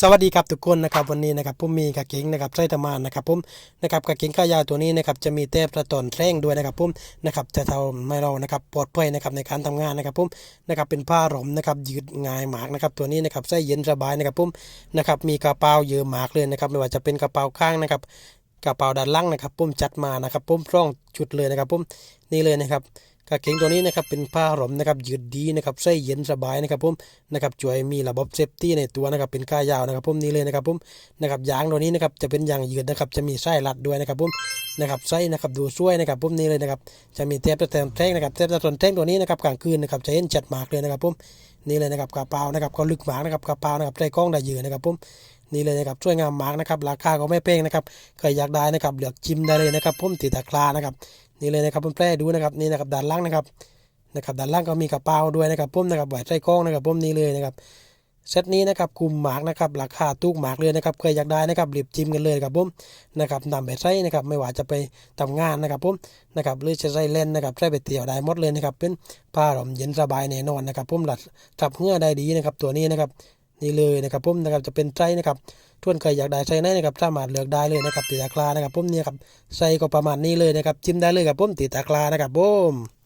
สวัสดีครับทุกคนนะครับวันนี้นะครับผมมีกางเกงนะครับไส้ตะมานนะครับผมนะครับกางเกงขายาวตัวนี้นะครับจะมีเทปประตอนแท่งด้วยนะครับผมนะครับจะทำให้เรานะครับปลอดภัยนะครับในการทำงานนะครับผมนะครับเป็นผ้าหลอมนะครับยืดง่ายมากนะครับตัวนี้นะครับใส่เย็นสบายนะครับผมนะครับมีกระเป๋าเยอะมากเลยนะครับไม่ว่าจะเป็นกระเป๋าข้างนะครับกระเป๋าด้านล่างนะครับผมจัดมานะครับผมร่องชุดเลยนะครับผมนี่เลยนะครับ กางเกงตัวนี้นะครับเป็นผ้าหลอมนะครับยืดดีนะครับใส่เย็นสบายนะครับผมนะครับช่วยมีระบบเซฟตี้ในตัวนะครับเป็นก้ายาวนะครับผมนี่เลยนะครับผมนะครับยางตัวนี้นะครับจะเป็นยางยืดนะครับจะมีไส้รัดด้วยนะครับผมนะครับไส้นะครับดูช่วยนะครับผมนี่เลยนะครับจะมีเทปตะแทนแท่งนะครับเทปตะแทนแท่งตัวนี้นะครับกลางคืนนะครับจะเห็นจัดมากเลยนะครับผมนี่เลยนะครับกระเป๋านะครับก็ลึกมากนะครับกระเป๋านะครับใส่กล้องได้เยอะนะครับผมนี่เลยนะครับช่วยงามมากนะครับราคาก็ไม่แพงนะครับใครอยากได้นะครับเลือกชิมได้เลยนะครับผมติดตะคลานะครับ นี่เลยนะครับผมแปรดูนะครับนี่นะครับด้านล่างนะครับนะครับด้านล่างก็มีกระเป๋าด้วยนะครับผมนะครับไว้ใส่กล้องนะครับผมนี่เลยนะครับเซตนี้นะครับคุมหมากนะครับราคาตุกหมากเลยนะครับเคยอยากได้นะครับรีบจิ้มกันเลยครับผมนะครับนำไปใช้นะครับไม่ว่าจะไปทำงานนะครับผมนะครับหรือจะใช้เล่นนะครับใช้ไปเที่ยวได้หมดเลยนะครับเป็นผ้าหลอมเย็นสบายแน่นอนนะครับผมหลัดจับเหงื่อได้ดีนะครับตัวนี้นะครับ นี่เลยนะครับผมนะครับจะเป็นใจนะครับทวนใครอยากได้ใส่ไหนนะครับสามารถเลือกได้เลยนะครับติดตะกรานะครับผมเนี่ยครับใส่ก็ประมาณนี้เลยนะครับจิ้มได้เลยครับผมติดตะกรานะครับผม